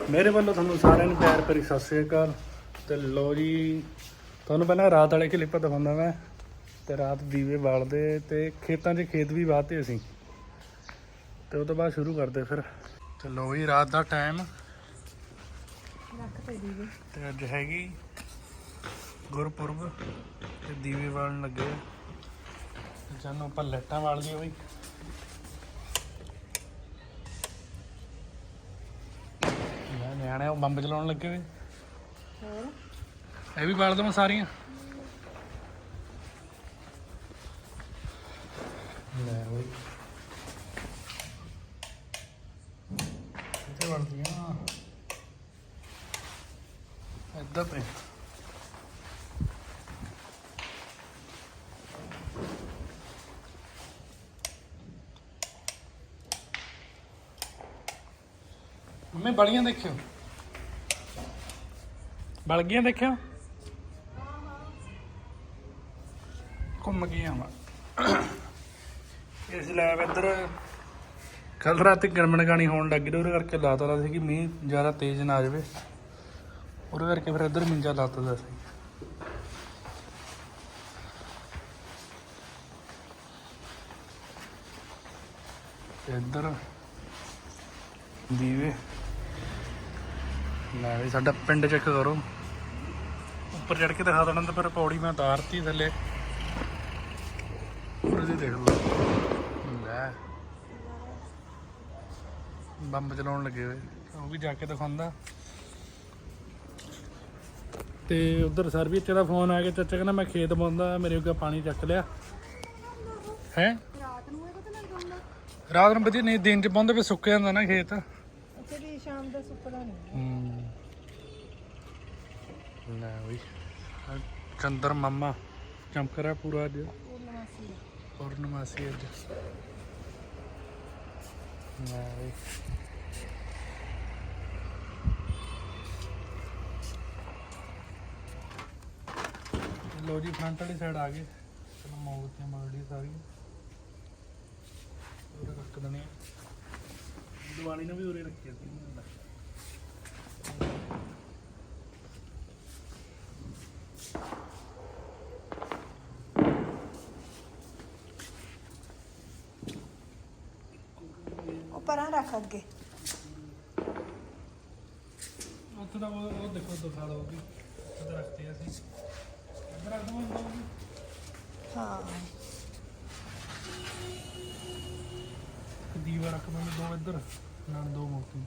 ਮੇਰੇ ਵੱਲੋਂ ਤੁਹਾਨੂੰ ਸਾਰਿਆਂ ਨੂੰ ਪਿਆਰ ਭਰੀ ਸਤਿ ਸ੍ਰੀ ਅਕਾਲ। ਤੇ ਲੋ ਜੀ ਤੁਹਾਨੂੰ ਪਹਿਲਾਂ ਰਾਤ ਵਾਲੇ ਕਲਿੱਪ ਦਿਖਾਉਂਦਾ ਮੈਂ ਤੇ ਰਾਤ ਦੀਵੇ ਬਾਲਦੇ ਤੇ ਖੇਤਾਂ 'ਚ ਖੇਤ ਵੀ ਵਾਹਤੇ ਅਸੀਂ। ਤੇ ਉਹ ਤੋਂ ਬਾਅਦ ਸ਼ੁਰੂ ਕਰਦੇ ਫਿਰ। ਤੇ ਲੋ ਜੀ ਰਾਤ ਦਾ ਟਾਈਮ। ਰੱਖ ਤੇ ਦੀਵੇ। ਤੇ ਅੱਜ ਹੈਗੀ ਗੁਰਪੁਰਬ ਤੇ ਦੀਵੇ ਬਾਲਣ ਲੱਗੇ। ਜਾਨੂੰ ਆਪਾਂ ਲਾਈਟਾਂ ਬਾਲ ਗਏ ਬਈ ਮੈਂ ਨਿਆਣੇ ਉਹ ਬੰਬ ਚਲਾਉਣ ਲੱਗੇ ਵੇ ਹੋਰ? ਇਹ ਵੀ ਬਾਲ ਦਵਾਂ ਸਾਰੀਆਂ। ਲੈ ਬਈ ਕਿੱਥੇ ਬਣਦੀਆਂ ਇੱਧਰ ਪਏ। ਮੰਮੀ ਬੜੀਆਂ ਦੇਖਿਓ। ਬਲ ਗਈਆਂ ਦੇਖਿਓ। ਘੁੰਮ ਗਈਆਂ ਵਾ। ਇਸ ਲੈਬ ਇੱਧਰ ਕੱਲ ਰਾਤੀ ਗਰਮਣ ਗਾਣੀ ਹੋਣ ਲੱਗੀ ਤੇ ਉਹਦੇ ਕਰਕੇ ਲਾਤਾ ਦਾ ਸੀ ਕਿ ਮੀਂਹ ਜ਼ਿਆਦਾ ਤੇਜ਼ ਨਾ ਆ ਜਾਵੇ। ਉਹਦੇ ਕਰਕੇ ਫਿਰ ਇੱਧਰ ਮਿੰਜਾ ਲਾਤਾ ਦਾ ਸੀ। ਤੇ ਇੱਧਰ ਦੀਵੇ। ਲੈ ਵੀ ਸਾਡਾ ਪਿੰਡ ਚੈੱਕ ਕਰੋ। ਉੱਪਰ ਚੜ ਕੇ ਦਿਖਾ ਦੇਣਾ ਤਾਂ ਪਰ ਪੌੜੀ ਮੈਂ ਉਤਾਰਤੀ ਥੱਲੇ। ਉੱਪਰ ਦੀ ਦੇਖ ਲਓ। ਲੈ। ਬੰਬ ਚਲਾਉਣ ਲੱਗੇ ਹੋਏ। ਉਹ ਵੀ ਜਾ ਕੇ ਦਿਖਾਉਂਦਾ। ਤੇ ਉਧਰ ਸਰਵਿਸ ਦਾ ਫੋਨ ਆ ਗਿਆ। ਚਾਚਾ ਕਹਿੰਦਾ ਮੈਂ ਖੇਤ ਪਾਉਂਦਾ ਮੇਰੇ ਅੱਗੇ ਪਾਣੀ ਚੱਕ ਲਿਆ। ਹੈ? ਰਾਤ ਨੂੰ ਇਹ ਪਤਾ ਲੱਗ ਜਾਂਦਾ ਰਾਤ ਨੂੰ ਵਧੀਆ ਨਹੀਂ ਦਿਨ ਚ ਪਾਉਂਦੇ ਵੀ ਸੁੱਕ ਜਾਂਦਾ ਨਾ ਖੇਤ। ਅੱਛਾ ਵੀ ਸ਼ਾਮ ਦਾ ਸੁੱਕਦਾ ਨਹੀਂ। ਹੂੰ। ਲੈ ਬਈ। ਆਹ ਚੰਦਰ ਮਾਮਾ ਚਮਕ ਰਿਹਾ ਪੂਰਾ ਅੱਜ? ਪੂਰਨਮਾਸੀ ਅੱਜ। ਲੈ ਬਈ। ਲੋ ਜੀ ਫਰੰਟ ਵਾਲੀ ਸਾਈਡ ਆ ਗਏ ਚਲੋ ਮੋੜ ਤੇ ਮੋੜੀ ਸਾਰੀ ਉਰੇ ਰੱਖ ਦਨੇ ਦੀਵਾਲੀ ਨੂੰ ਵੀ ਉਰੇ ਰੱਖਿਆ ਸੀ ਮੈਨੂੰ ਲੱਗਦਾ। ਉਹ ਪਰਾਂ ਰੱਖ ਅੱਗੇ। ਉੱਥੇ ਦਾ ਉਹ ਉਹ ਦੇਖੋ ਦਿਖਾ ਦਿਓ ਵੀ ਉੱਥੇ ਰੱਖਤੇ ਆ ਅਸੀਂ। ਇੱਧਰ ਰੱਖ ਦਵਾਂ। ਹਾਂ। ਇੱਕ ਦੀਵਾ ਰੱਖ ਦੋ ਇੱਧਰ। ਨਾਲ ਦੋ ਮੂਰਤੀ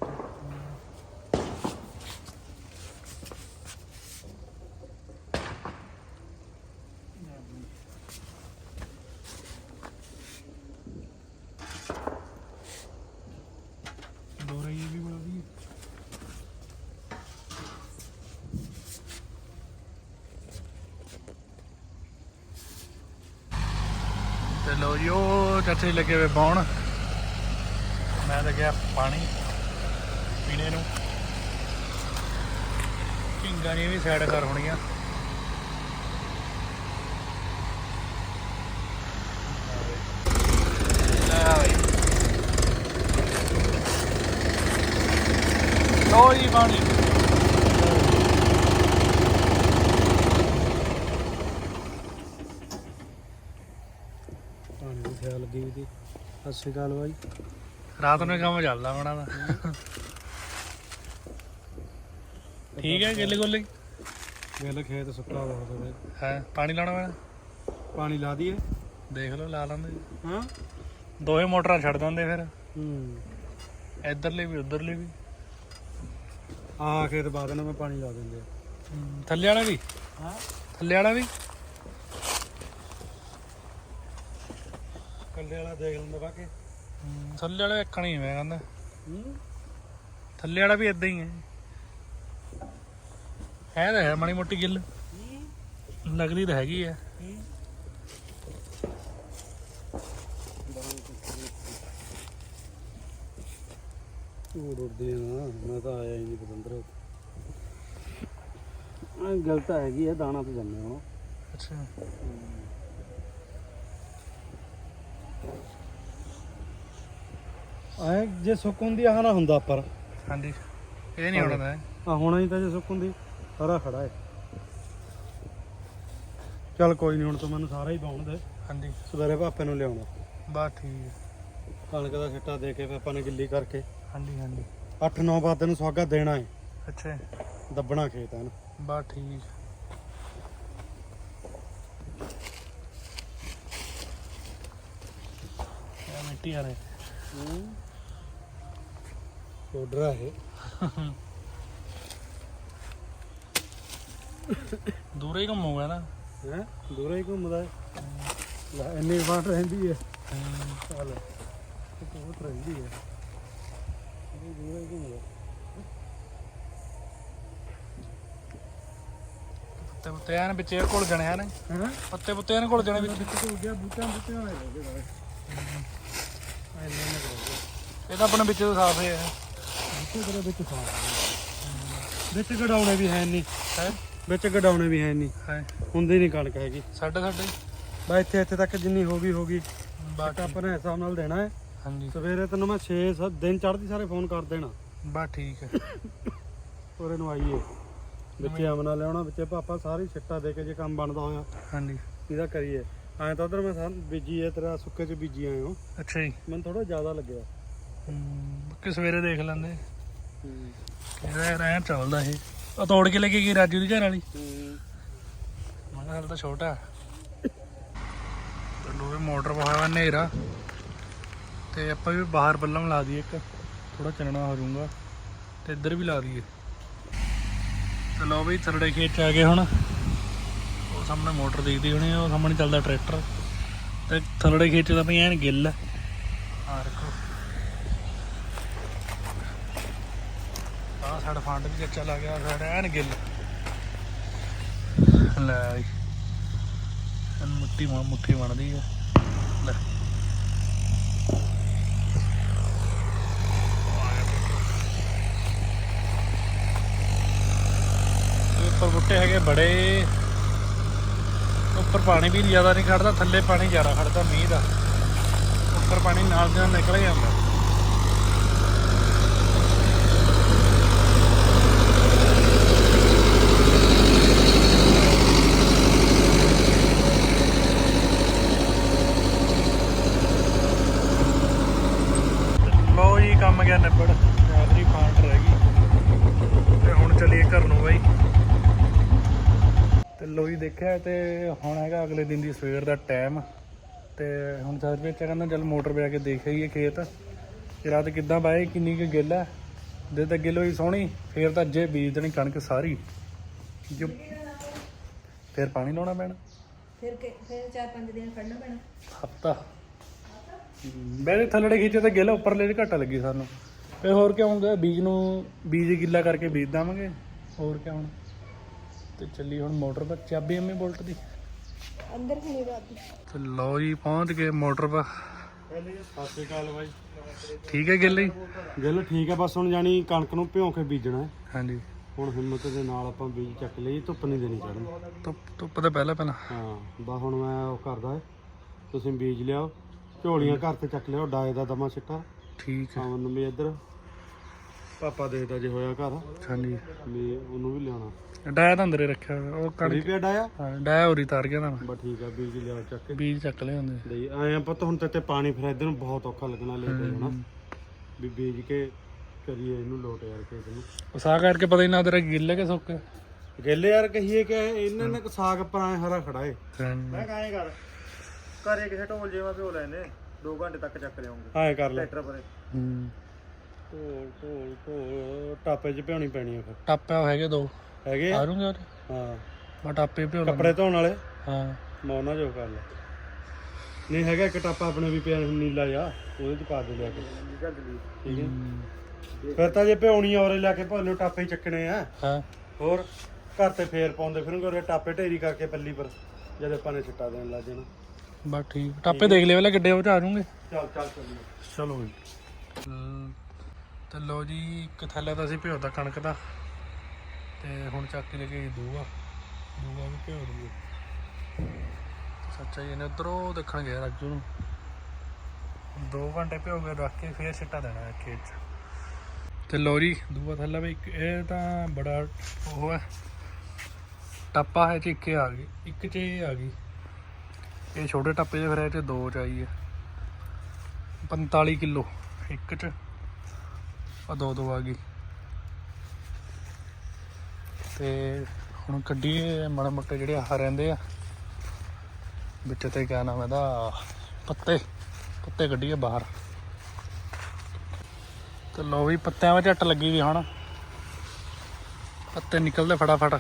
ਦੋ ਰਹੀ ਵੀ ਬੜੀ ਤੇ ਲੋ ਜੀ, ਉਹ ਚਾਚੇ ਲੱਗੇ ਵੇ ਬਾਉਣ। ਮੈਂ ਲੱਗਿਆ ਪਾਣੀ ਪੀਣੇ ਨੂੰ। ਢਿੰਗਾਂ ਨਹੀਂ ਵੀ ਸਾਈਡ ਕਰ ਹੋਣੀਆਂ ਲੋ ਜੀ ਪਾਣੀ ਦੀ ਖਿਆਲ ਲੱਗੀ ਵੀ ਤੀ ਸਤਿ ਸ਼੍ਰੀ ਅਕਾਲ ਬਾਈ। ਰਾਤ ਨੂੰ ਕੰਮ ਚੱਲਦਾ ਬਣਾ ਦਾ ਠੀਕ ਹੈ ਗਿੱਲੇ ਗੁੱਲੇ ਵੇਲੇ ਖੇਤ ਸੁੱਕਾ ਬਹੁਤ ਹੋਵੇ ਹੈ ਪਾਣੀ ਲਾਉਣਾ ਮੈਂ ਪਾਣੀ ਲਾ ਦਈਏ। ਦੇਖ ਲਓ ਲਾ ਲੈਂਦੇ। ਹਾਂ? ਦੋਵੇਂ ਮੋਟਰਾਂ ਛੱਡ ਦਿੰਦੇ ਫਿਰ। ਹੂੰ। ਇਧਰਲੇ ਵੀ ਉਧਰਲੇ ਵੀ। ਆ ਖੇਤ ਬਾਅਦ ਨਾਲ ਮੈਂ ਪਾਣੀ ਲਾ ਦਿੰਦੇ ਆ। ਥੱਲੇ ਵਾਲਾ ਵੀ? ਹਾਂ। ਥੱਲੇ ਵਾਲਾ ਵੀ? ਕੱਲੇ ਵਾਲਾ ਦੇਖ ਲੈਂਦਾ ਬਾਕੀ ਥੱਲੇ ਵਾਲਾ ਇੱਕ ਨਹੀਂ ਮੈਂ ਕਹਿੰਦਾ। ਹੂੰ? ਥੱਲੇ ਵਾਲਾ ਵੀ ਇਦਾਂ ਹੀ ਹੈ। ਹੈ ਤਾਂ ਹੈ ਮਾੜੀ ਮੋਟੀ ਗਿੱਲ। ਲੱਗਦੀ ਤਾਂ ਹੈਗੀ ਆ। ਉਹ ਰੁੱਟਦੇ ਆ ਨਾ ਮੈਂ ਤਾਂ ਆਇਆ ਹੀ ਨਹੀਂ ਪਤੰਦਰ। ਆ ਗਲਤ ਹੈਗੀ ਆ ਦਾਣਾ ਤੇ ਜੰਮੇ ਹੁਣ ਅੱਛਾ। ਐ ਜੇ ਸੁੱਕ ਹੁੰਦੀ ਆ ਨਾ ਹੁੰਦਾ ਪਰ। ਹਾਂਜੀ। ਇਹ ਨਹੀਂ ਹੋਣਾ ਤਾਂ ਆ ਹੋਣਾ ਹੀ ਤਾਂ ਜੇ ਸੁੱਕ ਹੁੰਦੀ ਸਾਰਾ ਖੜਾ ਹੈ ਚੱਲ ਕੋਈ ਨਹੀਂ ਹੁਣ ਤੂੰ ਮੈਨੂੰ ਸਾਰਾ ਹੀ ਪਾਉਣ ਦੇ। ਹਾਂਜੀ। ਸਵੇਰੇ ਭਾਪੇ ਨੂੰ ਲਿਆਉਣਾ। ਬਸ ਠੀਕ ਹੈ ਕਣਕ ਦਾ ਛਿੱਟਾ ਦੇ ਕੇ ਆਪਾਂ ਨੇ ਗਿੱਲੀ ਕਰਕੇ। ਹਾਂਜੀ ਹਾਂਜੀ। 8-9 ਬਾਦ ਨੂੰ ਸਵਾਗਾ ਦੇਣਾ ਹੈ ਅੱਛਾ ਦੱਬਣਾ ਖੇਤ ਹੈ ਨਾ। ਬਸ ਠੀਕ ਇਹ ਮਿੱਟੀ ਆ ਰਹੀ ਕੋਡਰਾ ਹੈ ਦੂਰੇ ਹੀ ਘੁੰਮੂਗਾ ਨਾ। ਹੈ? ਦੂਰੇ ਹੀ ਘੁੰਮਦਾ ਹੈ। ਲੈ ਇੰਨੀ ਵਾਟ ਰਹਿੰਦੀ ਹੈ। ਚੱਲ ਇਹ ਬਹੁਤ ਰਹਿੰਦੀ ਹੈ। ਇਹ ਦੂਰੇ ਹੀ ਘੁੰਮਦਾ ਪੱਤੇ ਪੁੱਤੇ ਐਨ ਵਿੱਚ ਇਹ ਘੁਲ ਜਾਣੇ ਹਨ ਹੈ? ਪੱਤੇ ਪੁੱਤੇ ਐਨ ਘੁਲ ਜਾਣੇ ਵਿੱਚ। ਵਿੱਚ ਹੋ ਗਿਆ ਬੂਟਾਂ ਬੂਟਾਂ ਵਾਲੇ ਰਹਿ ਗਏ ਨੇ ਕਰੋ ਇਹ ਤਾਂ ਆਪਣੇ ਵਿੱਚ ਤੋਂ ਸਾਫ਼ ਹੈ। ਬੂਟੇ ਤੇਰੇ ਵਿੱਚ ਸਾਫ਼ ਵਿੱਚ ਗਡਾਉਣੇ ਵੀ ਹੈ ਨਹੀਂ ਹੈ? ਵਿੱਚ ਗਡਾਉਣੇ ਵੀ ਹੈ ਨਹੀਂ ਹੈ? ਹੁੰਦੀ ਨਹੀਂ ਕਣਕ ਹੈਗੀ। ਸਾਡੇ ਸਾਡੇ। ਬਾ ਇੱਥੇ ਇੱਥੇ ਤੱਕ ਜਿੰਨੀ ਹੋ ਗਈ ਹੋ ਗਈ। ਬਸ ਆਪਾਂ ਨੇ ਹਿਸਾਬ ਨਾਲ ਦੇਣਾ ਹੈ। ਹਾਂਜੀ। ਸਵੇਰੇ ਤੈਨੂੰ ਮੈਂ 6 7 ਦਿਨ ਚੜ੍ਹਦੀ ਸਾਰੇ ਫੋਨ ਕਰ ਦੇਣਾ। ਬਸ ਠੀਕ ਹੈ। ਉਹਰੇ ਨੂੰ ਆਈਏ। ਵਿੱਚੇ ਅਮਨਾ ਲਿਆਉਣਾ ਵਿੱਚੇ ਪਾਪਾ ਸਾਰੀ ਛਿੱਟਾ ਦੇ ਕੇ ਜੇ ਕੰਮ ਬਣਦਾ ਹੋਇਆ। ਹਾਂਜੀ। ਇਹਦਾ ਕਰੀਏ। ਐਂ ਤਾਂ ਉਧਰ ਮੈਂ ਸਾਰ ਬੀਜੀ ਹੈ ਤੇਰਾ ਸੁੱਕੇ ਚ ਬੀਜੀ ਆਏ ਹੋ। ਅੱਛਾ ਜੀ। ਮੈਨੂੰ ਥੋੜਾ ਜ਼ਿਆਦਾ ਲੱਗਿਆ। ਹਮ, ਕਿ ਸਵੇਰੇ ਦੇਖ ਲੈਂਦੇ। ਇਹਦਾ ਰਹਿ ਚੱਲਦਾ ਇਹ। ਉਹ ਤੋੜ ਕੇ ਲੈ ਕੇ ਗਈ ਰਾਜੂ ਦੀ ਘਰ ਵਾਲੀ। ਮੈਂ ਕਿਹਾ ਹਾਲੇ ਤਾਂ ਛੋਟਾ। ਚਲੋ ਵੀ ਮੋਟਰ ਹਨੇਰਾ। ਤੇ ਆਪਾਂ ਵੀ ਬਾਹਰ ਬੱਲਮ ਲਾ ਦਈਏ ਇੱਕ। ਥੋੜਾ ਚੰਨਣਾ ਹੋ ਜਾਊਗਾ। ਤੇ ਇੱਧਰ ਵੀ ਲਾ ਦਈਏ। ਚਲੋ ਵੀ ਥਰੜੇ ਖੇਤ ਚ ਆ ਗਏ ਹੁਣ। ਉਹ ਸਾਹਮਣੇ ਮੋਟਰ ਦਿਖਦੀ ਹੋਣੀ ਉਹ ਸਾਹਮਣੇ ਚੱਲਦਾ ਟਰੈਕਟਰ। ਤੇ ਥਰੜੇ ਖੇਤ ਚ ਤਾਂ ਭਈ ਐਨ ਗਿੱਲ ਆ। ਰੱਖੋ ਸਾਡਾ ਫੰਡ ਵੀ ਕੱਚਾ ਲੱਗ ਗਿਆ ਸਾਡਾ ਐਨ ਗਿੱਲ। ਲੈ ਜੀ। ਮੁੱਠੀ ਮਾਂ ਮੁੱਠੀ ਬਣਦੀ ਹੈ ਲੈ। ਇਹ ਉੱਪਰ ਬੁੱਟੇ ਹੈਗੇ ਬੜੇ। ਉੱਪਰ ਪਾਣੀ ਵੀ ਜ਼ਿਆਦਾ ਨਹੀਂ ਖੜਦਾ, ਥੱਲੇ ਪਾਣੀ ਜ਼ਿਆਦਾ ਖੜਦਾ, ਮੀਂਹ ਦਾ। ਉੱਪਰ ਪਾਣੀ ਨਾਲ ਦੀ ਨਾਲ ਨਿਕਲ ਜਾਂਦਾ ਲੋ ਜੀ ਕੰਮ ਗਿਆ ਨਿਬੜ ਆਖਰੀ ਫਾਂਟ ਰਹਿ ਗਈ। ਤੇ ਹੁਣ ਚੱਲੀਏ ਘਰ ਨੂੰ ਬਾਈ। ਤੇ ਲੋ ਜੀ ਦੇਖਿਆ ਤੇ ਹੁਣ ਹੈਗਾ ਅਗਲੇ ਦਿਨ ਦੀ ਸਵੇਰ ਦਾ ਟਾਈਮ ਤੇ ਹੁਣ ਸਰ ਵਿੱਚ ਕਹਿੰਦਾ ਚੱਲ ਮੋਟਰ 'ਤੇ ਆ ਕੇ ਦੇਖ ਆਈਏ ਖੇਤ। ਕਿ ਰਾਤ ਕਿੱਦਾਂ ਬਾਏ ਕਿੰਨੀ ਕੁ ਗਿੱਲ ਹੈ? ਦੇ ਤਾਂ ਗਿੱਲ ਹੋਈ ਸੋਹਣੀ ਫੇਰ ਤਾਂ ਅੱਜੇ ਬੀਜ ਦੇਣੀ ਕਣਕ ਸਾਰੀ। ਜੋ ਫੇਰ ਪਾਣੀ ਲਾਉਣਾ ਪੈਣਾ। ਫਿਰ ਫਿਰ 4-5 ਦਿਨ ਖੜਨਾ ਪੈਣਾ। ਹਫਤਾ। ਬੈਰੇ ਥੱਲੜੇ ਖਿੱਚੇ ਤਾਂ ਗਿੱਲ ਉੱਪਰਲੇ ਦੇ ਘਾਟਾ ਲੱਗੀ ਸਾਨੂੰ। ਤੇ ਹੋਰ ਕਿਆ ਹੁੰਦਾ ਬੀਜ ਨੂੰ ਬੀਜ ਗਿੱਲਾ ਕਰਕੇ ਬੀਜ ਦੇਵਾਂਗੇ। ਹੋਰ ਕਿਆ ਹੁਣ? ਤੇ ਚੱਲੀ ਹੁਣ ਮੋਟਰ ਪਰ ਚਾਬੀ ਅੰਮੀ ਬੋਲਟ ਦੀ। ਅੰਦਰ ਨਹੀਂ ਬਾਤ ਤੇ ਲਓ ਜੀ ਪਹੁੰਚ ਗਏ ਮੋਟਰ ਪਰ। ਸਤਿ ਸ਼੍ਰੀ ਅਕਾਲ ਬਾਈ। ਠੀਕ ਹੈ ਗਿੱਲ ਜੀ? ਗੱਲ ਠੀਕ ਹੈ ਬਸ ਹੁਣ ਜਾਨੀ ਕਣਕ ਨੂੰ ਭਿਉਂ ਕੇ ਬੀਜਣਾ ਹੈ। ਹਾਂਜੀ। ਹੁਣ ਹਿੰਮਤ ਦੇ ਨਾਲ ਆਪਾਂ ਬੀਜ ਚੱਕ ਲਈ ਧੁੱਪ ਨਹੀਂ ਦੇਣੀ ਚੜਨ ਧੁੱਪ ਧੁੱਪ ਤਾਂ ਪਹਿਲਾਂ ਪਹਿਲਾਂ। ਹਾਂ ਬਸ ਹੁਣ ਮੈਂ ਉਹ ਕਰਦਾ ਤੁਸੀਂ ਬੀਜ ਲਿਆਓ। ਝੋਲੀਆਂ ਘਰ ਤੇ ਚੱਕ ਲਿਆਓ ਡਾਏ ਦਾ ਦਮਾ ਸਿੱਟਾ। ਠੀਕ ਹੈ। ਆਵਨ ਵੀ ਇੱਧਰ ਪਾਪਾ ਦੇਖਦਾ ਜੇ ਹੋਇਆ ਘਰ। ਹਾਂਜੀ। ਵੀ ਉਹਨੂੰ ਵੀ ਲਿਆਉਣਾ। ਡਾਇਆ ਤਾਂ ਅੰਦਰੇ ਰੱਖਿਆ ਹੋਇਆ ਉਹ ਕੜੀ ਕਣਕ ਪਿਆ ਡਾਇਆ? ਹਾਂ, ਡਾਇਆ ਹੋਰੀ ਤਾਰ ਗਿਆ ਤਾਂ ਬਸ ਠੀਕ ਆ ਬੀਜ ਲਿਆਓ ਚੱਕ ਕੇ। ਬੀਜ ਚੱਕ ਲਏ ਹੁੰਦੇ ਲਈ ਆਏ ਆ ਪੁੱਤ ਹੁਣ ਤੇ ਤੇ ਪਾਣੀ ਫਿਰ ਇੱਧਰ ਨੂੰ ਬਹੁਤ ਔਖਾ ਲੱਗਣਾ ਲੈ ਕੇ ਜਾਣਾ ਵੀ ਬੀਜ ਕੇ ਕਰੀਏ ਇਹਨੂੰ ਲੋਟ ਯਾਰ ਕੇ ਇਹਨੂੰ ਉਸਾ ਕਰਕੇ ਪਤਾ ਹੀ ਨਾ ਤੇਰਾ ਗਿੱਲ ਹੈ ਕਿ ਸੁੱਕ ਹੈ। ਗੇਲੇ ਯਾਰ ਕਹੀਏ ਕਿ ਇਹਨਾਂ ਨੇ ਸਾਗ ਪਰਾਂ ਹਰਾ ਖੜਾ ਏ ਹਾਂਜੀ। ਕਾਹੇ ਕਰ ਘਰੇ ਕਿਸੇ ਢੋਲ ਜੇਵਾ ਭਿਓ ਲੈਨੇ 2 ਘੰਟੇ ਤੱਕ ਚੱਕ ਲਿਆਉਂਗੇ। ਐਂ ਕਰ ਲੈ। ਟਰੈਕਟਰ ਪਰੇ। ਹੂੰ। ਢੋਲ ਢੋਲ ਢੋਲ। ਟਾਪੇ 'ਚ ਭਿਉਣੀ ਪੈਣੀ ਆ ਫਿਰ। ਟਾਪਿਆ ਹੈਗੇ ਦੋ। ਹੈਗੇ ਆ? ਆ ਜੂਗੇ ਉਹ ਹਾਂ ਬਟ ਆਪੇ ਭਿਓ ਕੱਪੜੇ ਧੋਣ ਵਾਲੇ? ਹਾਂ। ਮੈਂ ਉਹਨਾਂ ਜੋ ਕਰ ਲੈ ਨਹੀਂ ਹੈਗਾ ਇੱਕ ਟਾਪਾ ਆਪਣੇ ਵੀ ਪਿਆ ਨੀਲਾ ਜਿਹਾ। ਉਹਦੇ 'ਚ ਪਾ ਦੇ ਲਿਆ ਕੇ। ਠੀਕ ਹੈ ਹੂੰ। ਫਿਰ ਤਾਂ ਜੇ ਭਿਉਣੀ ਔਰੇ ਲਿਆ ਕੇ ਭਾਵੇਂ ਟਾਪੇ ਹੀ ਚੱਕਣੇ ਆ। ਹਾਂ। ਹੋਰ ਘਰ ਤੇ ਫੇਰ ਪਾਉਂਦੇ ਫਿਰੂੰਗੇ ਉਹਰੇ ਟਾਪੇ ਢੇਰੀ ਕਰਕੇ ਪੱਲੀ ਪਰ ਜਦ ਆਪਾਂ ਨੇ ਛਿੱਟਾ ਦੇਣ ਲੱਗ ਜਾਣਾ। ਬਸ ਠੀਕ। ਟਾਪੇ ਦੇਖ ਲਿਓ ਪਹਿਲਾਂ ਗੱਡੇ ਉਹ ਚ ਆ ਜੂਗੇ ਚੱਲ ਚੱਲ ਚੱਲੀਏ ਚਲੋ ਜੀ। ਤੇ ਲੋ ਜੀ ਇੱਕ ਥੈਲਾ ਤਾਂ ਅਸੀਂ ਭਿਓਤਾ ਕਣਕ ਦਾ। ਤੇ ਹੁਣ ਚੱਕ ਕੇ ਲੈ ਕੇ ਦੂਆ। ਦੂਆ ਵੀ ਭਿਓ ਦੂਗੇ ਸੱਚਾ ਜੀ ਨੇ ਉਧਰੋਂ ਦੇਖਣ ਗਿਆ ਰਾਜੂ ਨੂੰ। 2 ਘੰਟੇ ਭਿਓ ਕੇ ਰੱਖ ਕੇ ਫੇਰ ਛਿੱਟਾ ਦੇਣਾ ਹੈ ਖੇਤ 'ਚ। ਤੇ ਲੋ ਜੀ ਦੂਆ ਥੱਲਾ ਵੀ ਇੱਕ ਇਹ ਤਾਂ ਬੜਾ ਉਹ ਹੈ। ਟੱਪਾ ਹੈ ਚ ਇੱਕ ਆ ਗਈ। ਇੱਕ ਚ ਇਹ ਆ ਗਈ। ਇਹ ਛੋਟੇ ਟੱਪੇ ਦੇ ਫਿਰ ਇਹ ਚ ਦੋ ਚ ਆਈ ਹੈ। 45 ਕਿਲੋ, ਇੱਕ ਚ। ਆ ਦੋ ਦੋ ਆ ਗਈ। ਤੇ ਹੁਣ ਕੱਢੀਏ ਮਾੜੇ ਮੋਟੇ ਜਿਹੜੇ ਆਹ ਰਹਿੰਦੇ ਆ। ਵਿੱਚ ਤੇ ਕਿਆ ਨਾਮ ਇਹਦਾ? ਪੱਤੇ। ਪੱਤੇ ਕੱਢੀਏ ਬਾਹਰ। ਤੇ ਲੋ ਵੀ ਪੱਤਿਆਂ ਵਿੱਚ ਝੱਟ ਲੱਗੀ ਵੀ ਹੁਣ। ਪੱਤੇ ਨਿਕਲਦੇ ਫਟਾਫਟ।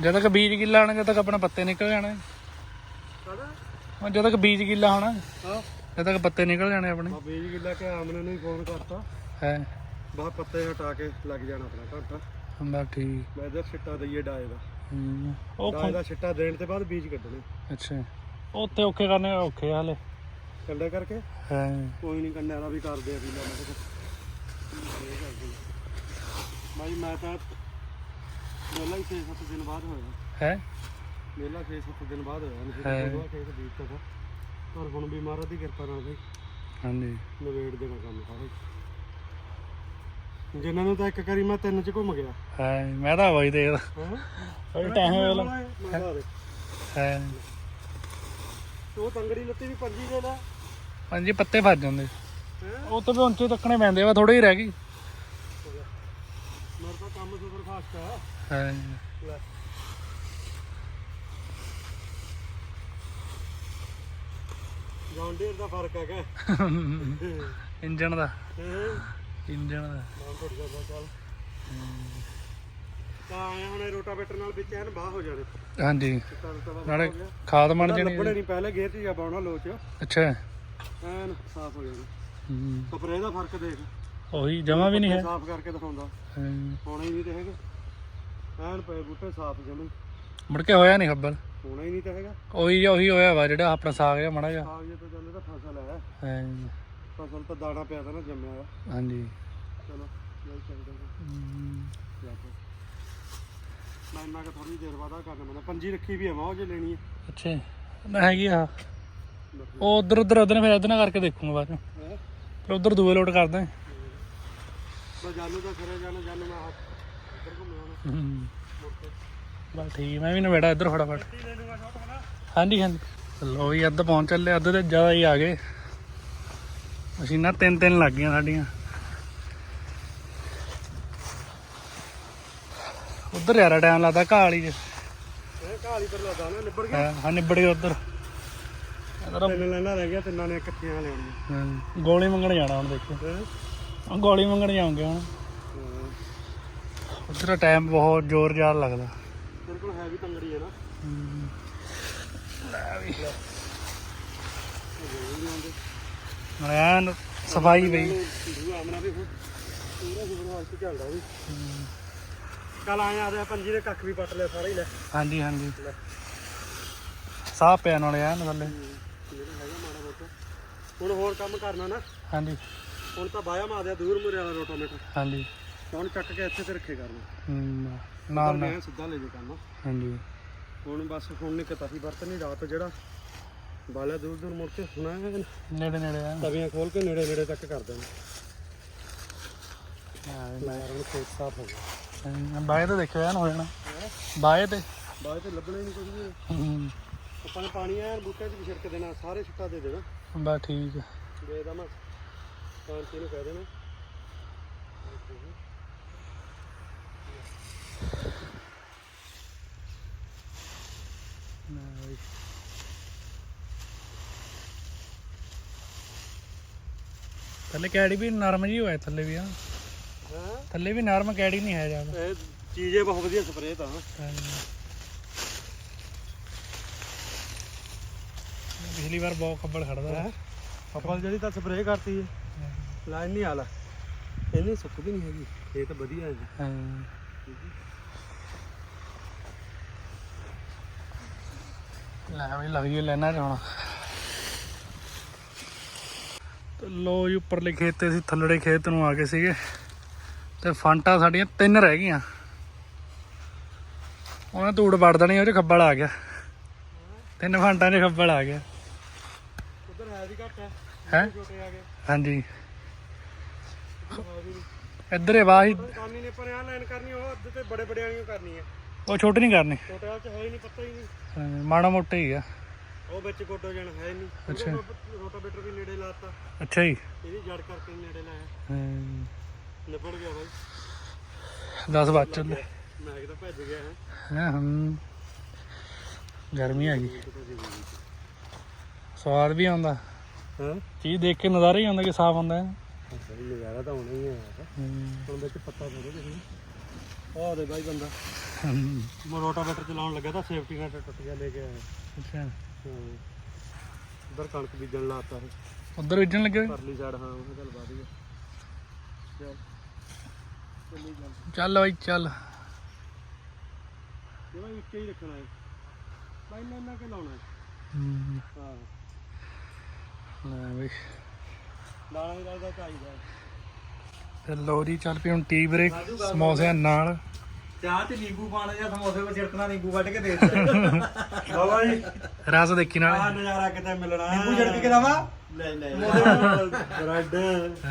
ਜਦ ਤੱਕ ਬੀਜ ਗਿੱਲਾ ਹੋਣਾ ਜਦ ਤੱਕ ਆਪਣਾ ਪੱਤੇ ਨਿਕਲ ਜਾਣੇ। ਹੁਣ ਜਦ ਤੱਕ ਬੀਜ ਗਿੱਲਾ ਹੋਣਾ ਹਾਂ। ਜਦ ਤੱਕ ਪੱਤੇ ਨਿਕਲ ਜਾਣੇ ਆਪਣੇ। ਮੈਂ ਬੀਜ ਗਿੱਲਾ ਕਿ ਆਮਨੇ ਨੂੰ ਹੀ ਫੋਨ ਕਰਤਾ। ਹੈ। ਬਾਹ ਪੱਤੇ ਹਟਾ ਕੇ ਲੱਗ ਜਾਣਾ ਆਪਣਾ ਘੰਟਾ ਹੁੰਦਾ ਠੀਕ। ਮੈਂ ਇਧਰ ਛਿੱਟਾ ਦਈਏ ਡਾਏ ਦਾ। ਹੂੰ। ਉਹ ਡਾਏ ਦਾ ਛਿੱਟਾ ਦੇਣ ਤੇ ਬਾਅਦ ਬੀਜ ਕੱਢਣੇ। ਅੱਛਾ। ਉੱਥੇ ਔਖੇ ਕਰਨੇ ਔਖੇ ਆ ਹਲੇ। ਕੰਡੇ ਕਰਕੇ? ਹੈ। ਕੋਈ ਨਹੀਂ ਕੰਡੇ ਵਾਲਾ ਵੀ ਕਰਦੇ ਆ ਵੀ ਲੈ ਮੈਂ ਭਾਈ ਮੈਂ ਤਾਂ ਹੀ 6-7 ਦਿਨ ਬਾਅਦ ਹੋਇਆ। ਹੈ। ਮੇਲਾ 6-7 ਦਿਨ ਬਾਅਦ ਹੋਇਆ ਨਹੀਂ ਹੈ। ਸੀ ਖੇਤ ਬੀਜਤਾ ਤਾ ਪਰ ਹੁਣ ਵੀ ਮਹਾਰਾਜ ਦੀ ਕਿਰਪਾ ਨਾਲ ਬਈ ਹਾਂਜੀ। ਨਵੇੜ ਦੇਣਾ ਕੰਮ ਸਾਰਾ। ਜਿਨ੍ਹਾਂ ਨੂੰ ਤਾਂ ਇੱਕ ਕਰੀ ਮੈਂ ਤਿੰਨ ਚ ਘੁੰਮ ਗਿਆ। ਹੈ ਮੈਂ ਤਾਂ ਵਈ ਦੇਖਦਾ ਹਾਂ? ਉਹ ਟਾਈਮ ਵੇਲਾ ਮੈਂ ਕਿਹਾ ਦੇ ਹੈ। ਉਹ ਤੰਗੜੀ ਲੱਤੀ ਵੀ ਪੰਜੀ ਦੇ ਲੈ। ਪੰਜੀ ਪੱਤੇ ਫਸ ਜਾਂਦੇ। ਹੈਂ? ਉਹ ਤੋਂ ਵੀ ਉੱਚੇ ਤੱਕਣੇ ਪੈਂਦੇ ਵਾ ਥੋੜੇ ਹੀ ਰਹਿ ਗਈ। ਮੇਰਾ ਤਾਂ ਕੰਮ ਸੁਪਰ ਫਾਸਟ ਆ। ਹੈ। ਲੈ। ਜੌਂਡੀਅਰ ਦਾ ਫ਼ਰਕ ਹੈਗਾ। ਇੰਜਣ ਦਾ। ਇੰਜਣ ਦਾ। ਨਾਮ ਘੁੱਟ ਜਾਂਦਾ ਚੱਲ ਤਾਂ ਆਇਆ ਹੁਣ ਇਹ ਰੋਟਾਵੇਟਰ ਨਾਲ ਵਿੱਚ ਐਨ ਬਾਹ ਹੋ ਜਾਣੇ। ਹਾਂਜੀ। ਨਾਲੇ ਗਿਆ। ਖਾਦ ਬਣ ਲੱਭਣੇ ਜਾਣੀ ਨਹੀਂ ਪਹਿਲੇ ਗੇਅਰ 'ਚ ਜਾ ਪਾਉਣਾ ਲੋਚ। ਅੱਛਾ। ਐਨ ਸਾਫ਼ ਹੋ ਜਾਣਾ। ਹੂੰ। ਸਪਰੇਅ ਦਾ ਫ਼ਰਕ ਦੇਖ। ਉਹੀ ਜਮਾ ਵੀ ਨਹੀਂ ਹੈ। ਸਾਫ਼ ਕਰਕੇ ਦਿਖਾਉਂਦਾ। ਹਾਂ। ਹੋਣਾ ਹੀ ਨਹੀਂ ਤੇ ਹੈਗਾ। ਐਨ ਪਏ ਬੂਟੇ ਸਾਫ਼ ਜਮੇ। ਮੁੜ ਕੇ ਹੋਇਆ ਨਹੀਂ ਖੱਬਲ ਹੋਣਾ ਹੀ ਨਹੀਂ ਤੇ ਹੈਗਾ। ਉਹੀ ਉਹੀ ਹੋਇਆ ਵਾ ਜਿਹੜਾ ਆਪਣਾ ਸਾਗ ਜਿਹਾ ਮੜਾ ਜਾ ਸਾਗ ਜੇ ਤਾਂ ਚੱਲੇ ਤਾਂ ਫਸਲ ਹੈ। ਫਸਲ ਤਾਂ ਦਾਣਾ ਪਿਆ ਤਾਂ ਨਾ ਜੰਮਿਆ ਹੋਇਆ। ਹਾਂਜੀ। ਚਲੋ ਲੈ ਚੱਲਦੇ ਹਾਂ ਹੂੰ। ਜਾ ਕੇ। ਮੈਂ ਇੰਨਾ ਕਿ ਥੋੜੀ ਦੇਰ ਬਾਅਦ ਆ ਕਰਨਾ ਮੈਨਾਂ ਪੰਜੀ ਰੱਖੀ ਵੀ ਆ ਮੈਂ ਉਹ ਜੇ ਲੈਣੀ ਹੈ ਅੱਛਾ। ਨਾ ਹੈਗੀ ਆ। ਉਹ ਉਧਰ ਉਧਰ ਉਧਰ ਫਿਰ ਇਧਰ ਨਾਲ ਕਰਕੇ ਦੇਖੂਗਾ ਬਾਅਦ ਚ। ਹੈ? ਫਿਰ ਉਧਰ ਦੂਏ ਲੋਟ ਕਰਦਾ। ਬਸ ਜਾਨੂ ਦਾ ਖਰੇ ਜਾਣਾ ਜਾਨੂ ਮੈਂ ਹੱਥ ਇੱਧਰ ਘੁੰਮਿਆ ਹੁਣ ਬਸ ਠੀਕ ਮੈਂ ਵੀ ਨਵੇੜਾ ਇੱਧਰ ਫਟਾਫਟ। ਹਾਂਜੀ ਹਾਂਜੀ। ਲੋ ਜੀ ਅੱਧ ਪਹੁੰਚ ਚੱਲੇ ਅੱਧ ਤੇ ਜ਼ਿਆਦਾ ਹੀ ਆ ਗਏ। ਮਸ਼ੀਨਾਂ ਤਿੰਨ ਤਿੰਨ ਲੱਗ ਗਈਆਂ ਸਾਡੀਆਂ। ਉਧਰ ਯਾਰਾ ਟਾਈਮ ਲੱਗਦਾ ਘਾਲੀ ਚ। ਇਹ ਕਹਾਲੀ ਪਰ ਲਾਦਾ ਨਾ ਨਿਬੜ ਗਿਆ। ਹਾਂ ਹਾਂ ਨਿਬੜ ਗਏ ਉਧਰ। ਇਧਰ ਤਿੰਨ ਲੈਣਾ ਰਹਿ ਗਿਆ ਤਿੰਨਾਂ ਨੇ ਇਕੱਠੀਆਂ ਲੈਣੀਆਂ ਗੋਲੀ ਮੰਗਣ ਜਾਣਾ ਹੁਣ ਦੇਖੋ। ਗੋਲੀ ਮੰਗਣ ਜਾਉਂਗੇ ਹੁਣ। ਉਧਰ ਟਾਈਮ ਬਹੁਤ ਜ਼ੋਰ ਜ਼ਾਰ ਲੱਗਦਾ। ਹੈ ਵੀ ਤੰਗੜੀ ਹੈ ਨਾ। ਲੈ ਵੀ ਉਹ ਨਹੀਂ ਆਉਂਦੇ ਹੁਣ ਐਨ ਸਫ਼ਾਈ ਬਈ ਦੂ ਆਮਨਾ ਵੀ ਪੂਰਾ ਸੁਪਰ ਫਾਸਟ ਚੱਲਦਾ ਵੀ। ਕੱਲ ਆਏ ਆ ਪੰਜੀ ਦੇ ਕੱਖ ਵੀ ਪੱਟ ਲਿਆ ਸਾਰਾ ਹੀ ਲੈ। ਹਾਂਜੀ ਹਾਂਜੀ। ਸਾਹ ਪਿਆ ਨਾਲੇ ਐਨ ਥੱਲੇ। ਜਿਹੜਾ ਹੈਗਾ ਮਾੜਾ ਮੋਟਾ। ਹੁਣ ਹੋਰ ਕੰਮ ਕਰਨਾ ਨਾ। ਹਾਂਜੀ। ਹੁਣ ਤਾਂ ਬਾਇਆ ਮਾਰਿਆ ਦੂਰ ਮੁਰੇ ਵਾਲਾ ਰੋਟਾਮੀਟਰ ਹਾਂਜੀ। ਹੁਣ ਚੱਕ ਕੇ ਇੱਥੇ ਤੇ ਰੱਖੇ ਕਰਨਾ ਨਾ ਨਾ ਮੈਂ। ਸਿੱਧਾ ਲੈ ਜੇ ਕਰਨਾ ਹਾਂਜੀ। ਹੁਣ ਬਸ ਹੁਣ ਨਹੀਂ ਕਤਾ ਸੀ ਵਰਤ ਨਹੀਂ ਰਾਤ ਜਿਹੜਾ ਬਾਲਿਆ ਦੂਰ ਦੂਰ ਮੁੜ ਕੇ ਐਨ ਨੇੜੇ ਨੇੜੇ ਆ ਤਵੀਆਂ ਖੋਲ ਕੇ ਨੇੜੇ ਨੇੜੇ ਤੱਕ ਕਰ ਦੇਣਾ। ਮੈਂ ਹੁਣ ਖੇਤ ਸਾਫ਼ ਹੋ ਗਿਆ। ਬਾਏ ਤੇ ਦੇਖਿਓ ਐਨ ਹੋ ਜਾਣਾ। ਬਾਏ ਤੇ। ਬਾਅਦ ਤੇ ਲੱਭਣਾ ਹੀ ਨਹੀਂ ਕੁਝ ਵੀ। ਆਪਾਂ ਨੇ ਪਾਣੀ ਐਨ ਬੂਟੇ 'ਚ ਵੀ ਛਿੜਕ ਦੇਣਾ ਸਾਰੇ ਛਿੱਟਾ ਦੇ ਦੇਣਾ। ਬਸ ਠੀਕ। ਦੇ ਦਾ ਮੈਂ ਕਾਂਤੀ ਨੂੰ ਕਹਿ ਦੇਣਾ। ਥੱਲੇ ਕੈੜੀ ਵੀ ਨਰਮ ਜੀ ਹੋਇਆ ਥੱਲੇ ਵੀ ਆ। ਹਾਂ? ਥੱਲੇ ਵੀ ਨਰਮ ਕੈੜੀ ਨਹੀਂ ਹੈ ਜ਼ਿਆਦਾ ਇਹ ਚੀਜ਼ੇ ਬਹੁਤ ਵਧੀਆ ਸਪਰੇਅ ਤਾਂ। ਪਿਛਲੀ ਵਾਰ ਬਹੁਤ ਖੱਬਲ ਖੜਦਾ ਹੈ? ਆਪਾਂ ਜਿਹੜੀ ਤਾਂ ਸਪਰੇਅ ਕਰਤੀ ਹੈ। ਲਾਈਨ ਨਹੀਂ ਆਲਾ। ਇੰਨੀ ਸੁੱਕਦੀ ਨਹੀਂ ਹੈਗੀ। ਇਹ ਤਾਂ ਵਧੀਆ ਹੈ ਜੀ। ਹਾਂ। ਲੈ ਵੀ ਲੱਗ ਗਈ ਲੈਣਾ ਹੁਣ। ਤੇ ਲੋ ਜੀ ਉੱਪਰਲੇ ਖੇਤ ਤੇ ਅਸੀਂ ਥੱਲੜੇ ਖੇਤ ਨੂੰ ਆ ਗਏ ਸੀਗੇ। ਤੇ ਫਾਂਟਾ ਸਾਡੀਆਂ ਤਿੰਨ ਰਹਿ ਗਈਆਂ। ਉਹਨਾਂ ਧੂੜ ਵੜ ਦੇਣੀ ਉਹ ਚ ਖੱਬਲ ਆ ਗਿਆ। ਤਿੰਨ ਫਾਂਟਾਂ 'ਚ ਖੱਬਲ ਆ ਗਿਆ। ਉਧਰ ਹੈ ਵੀ ਘੱਟ ਹੈ। ਹੈ? ਹਾਂਜੀ। ਇੱਧਰ ਇਹ ਵਾਹੀ ਕਰਨੀ ਨੇ ਪਰ ਆ ਲਾਈਨ ਕਰਨੀ ਉਹ ਅੱਧ ਤੇ ਬੜੇ ਬੜੇ ਵਾਲੀਆਂ ਕਰਨੀ ਹੈ ਉਹ ਛੋਟੀ ਨਹੀਂ ਕਰਨੀ। ਛੋਟੇ ਵਾਲ ਚ ਹੈ ਹੀ ਨਹੀਂ ਪੱਤਾ ਹੀ ਨਹੀਂ। ਹਾਂ, ਮਾੜਾ ਮੋਟਾ ਹੀ ਆ। ਉਹ ਵਿੱਚ ਗੋਡੋ ਜਣ ਹੈ ਹੀ ਨਹੀਂ ਅੱਛਾ। ਰੋਟਾਵੇਟਰ ਵੀ ਨੇੜੇ ਲਾਤਾ। ਅੱਛਾ ਜੀ। ਇਹਦੀ ਜੜ ਕਰਕੇ ਨੇੜੇ ਲਾਇਆ। ਹਮ, ਨਿਬੜ ਗਿਆ ਬਾਈ। 10 ਵੱਜ ਚੱਲੇ ਮੈਂ ਕਿਹਾ ਭੱਜ ਗਿਆ ਹੈ ਹਾਂ। ਗਰਮੀ ਆ ਗਈ। ਸਵਾਦ ਵੀ ਆਉਂਦਾ। ਹਾਂ? ਚੀਜ਼ ਦੇਖ ਕੇ ਨਜ਼ਾਰਾ ਹੀ ਆਉਂਦਾ ਕਿ ਸਾਫ਼ ਹੁੰਦਾ ਹੈ। ਸਹੀ ਨਜ਼ਾਰਾ ਤਾਂ ਹੋਣਾ ਹੀ ਹੈ ਹਮ, ਹੁਣ ਵਿੱਚ ਪੱਤਾ ਥੋੜੇ ਜਿਹੇ ਆਹ ਦੇ ਬਾਈ ਬੰਦਾ ਹਮ, ਮੈਂ ਰੋਟਾਵੇਟਰ ਚਲਾਉਣ ਲੱਗਾ ਤਾਂ ਸੇਫਟੀ ਨੈਟ ਟੁੱਟ ਗਿਆ ਲੈ ਕੇ ਆਇਆ ਅੱਛਾ ਹਾਂ ਉਧਰ ਕਣਕ ਬੀਜਣ ਲਾਤਾ ਹੈ ਉਧਰ ਵੱਜਣ ਲੱਗੇ ਹੋਏ? ਪਰਲੀ ਸਾਈਡ ਹਾਂ ਉਹ ਚੱਲ ਵਧ ਗਿਆ ਚੱਲ। ਚੱਲੀ ਚੱਲ ਚੱਲ ਬਾਈ ਚੱਲ। ਜਿਹੜਾ ਉੱਚੇ ਹੀ ਰੱਖਣਾ ਹੈ। ਬਾਈ ਨਾ ਨਾ ਕੇ ਲਾਉਣਾ ਹੈ। ਹਮ, ਹਾਂ। ਲੈ ਬਈ। ਲਾਣਾ ਹੀ ਲੱਗਦਾ ਚਾਹੀਦਾ ਹੈ ਤੇ ਲੋ ਜੀ ਚੱਲ ਪਈ ਹੁਣ ਟੀ ਬ੍ਰੇਕ ਸਮੋਸਿਆਂ ਨਾਲ। ਚਾਹ ਤੇ ਨਿੰਬੂ ਪਾਣਾ ਜਾਂ ਸਮੋਸੇ ਵਿੱਚ ਛਿੜਕਣਾ ਨਿੰਬੂ ਵੱਢ ਕੇ ਦੇ ਦੇ ਬਾਬਾ ਜੀ ਰਸ ਦੇਖੀ ਆ ਨਾਲ ਨਜ਼ਾਰਾ ਕਿਤੇ ਮਿਲਣਾ। ਨਿੰਬੂ ਛਿੜਕ ਕੇ ਦਵਾ ਲੈ ਲੈ। ਬ੍ਰੈਡ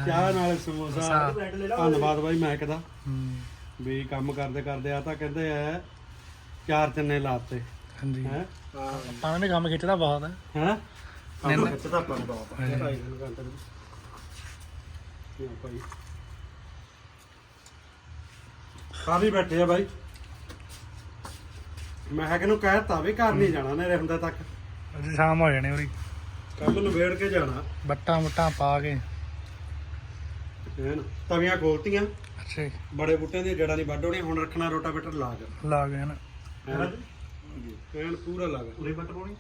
ਚਾਹ ਨਾਲ ਸਮੋਸਾ। ਧੰਨਵਾਦ ਬਾਈ ਮੈਂ ਕਹਦਾ ਹਮ, ਵੀ ਕੰਮ ਕਰਦੇ ਕਰਦੇ ਆ ਤਾਂ ਕਹਿੰਦੇ ਆ ਚਾਰ ਚੰਨੇ ਲਾਤੇ। ਹਾਂਜੀ। ਹੈ? ਪਾਣੀ ਦੇ ਕੰਮ ਖਿੱਚਦਾ ਬਹੁਤ। ਹੈ? ਹੈ ਨਹੀਂ, ਨਹੀਂ। ਖਿੱਚ ਤਾਂ ਆਪਾਂ ਨੂੰ ਬਹੁਤ ਦੇ ਇਹ ਭਾਈ? ਕਾਫੀ ਬੈਠੇ ਆ ਬਾਈ? ਮੈਂ ਕਿਹਾ ਨੂੰ ਕਹਿਤਾ ਵੀ ਘਰ ਨਹੀਂ ਜਾਣਾ ਨੇਰੇ ਹੁੰਦਾ ਤੱਕ। ਅੱਜ ਸ਼ਾਮ ਹੋ ਜਾਣੀ ਉਰੀ। ਕੰਮ ਨੂੰ ਵੇੜ ਕੇ ਜਾਣਾ। ਬੱਟਾਂ ਬੁੱਟਾਂ ਪਾ ਕੇ। ਹੈ ਨਾ ਤਵੀਆਂ ਖੋਲਤੀਆਂ। ਅੱਛਾ ਜੀ, ਬੜੇ ਬੂਟਿਆਂ ਦੀਆਂ ਜੜਾਂ ਨਹੀਂ ਵੱਢ ਹੁਣ ਰੱਖਣਾ ਰੋਟਾਵੇਟਰ ਲਾ ਕੇ। ਲਾ ਗਏ ਨਾ ਐਨ ਪੂਰਾ ਲਾ ਕੇ। ਉਰੇ ਬੱਟ ਪਾਉਣੀ?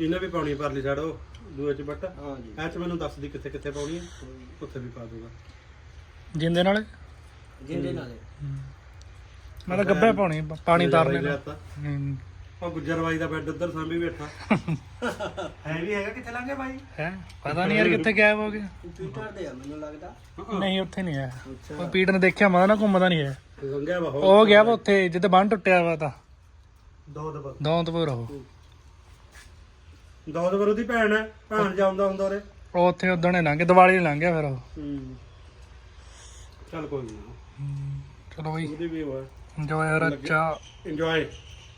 ਇਹਨੇ ਵੀ ਪਾਉਣੀ ਪਰਲੀ ਸਾਈਡ ਉਹ ਦੂਏ ਚ ਬੱਟ। ਹਾਂ ਜੀ ਐ ਚ ਮੈਨੂੰ ਦੱਸ ਦੀ ਕਿੱਥੇ ਕਿੱਥੇ ਪਾਉਣੀ ਹੈ ਉੱਥੇ ਵੀ ਪਾ ਦੂੰਗਾ। ਜਿੰਦੇ ਨਾਲ? ਜਿੰਦੇ ਨਾਲੇ। ਮੈਂ ਤਾਂ ਗੱਬੇ ਪਾਉਣੀ ਪਾਣੀ ਤਾਰਨੇ ਨਾਲ ਉਹ ਗੁੱਜਰਵਾਈ ਦਾ ਬੈੱਡ ਉੱਧਰ ਸਾਂਭੀ ਬੈਠਾ। ਹੈ ਵੀ ਹੈਗਾ ਕਿੱਥੇ ਲੰਘੇ ਬਾਈ? ਹੈ? ਪਤਾ ਨਹੀਂ ਯਾਰ ਕਿੱਥੇ ਗਾਇਬ ਹੋ ਗਿਆ। ਟਵਿੱਟਰ ਤੇ ਆ ਮੈਨੂੰ ਲੱਗਦਾ। ਨਹੀਂ ਉੱਥੇ ਨਹੀਂ ਹੈ ਉਹ ਪੀਟ ਨੇ ਦੇਖਿਆ ਮਾ ਨਾ ਘੁੰਮਦਾ ਨਹੀਂ ਹੈ ਲੰਘਿਆ ਵਾ ਉਹ ਗਿਆ ਵਾ ਉੱਥੇ ਜਿੱਥੇ ਬੰਨ ਟੁੱਟਿਆ ਵਾ ਤਾਂ। ਦੋ ਦਬਾ ਦੌਂਤਪੁਰ ਉਹ ਦੌਦਵਰ ਉਹਦੀ ਭੈਣ ਹੈ ਭੈਣ ਜਾਉਂਦਾ ਹੁੰਦਾ ਉਰੇ। ਉਹ ਉੱਥੇ ਉਦੋਂ ਨੇ ਲੰਘੇ ਦਿਵਾਲੀ ਨੂੰ ਲੰਘਿਆ ਫਿਰ ਉਹ। ਚੱਲ ਕੋਈ ਨਹੀਂ ਚਲੋ ਬਈ। ਉਹਦੀ ਵੀ ਹੋਇਆ। ਇੰਜੋਏ ਰੱਚਾ ਇੰਜੋਏ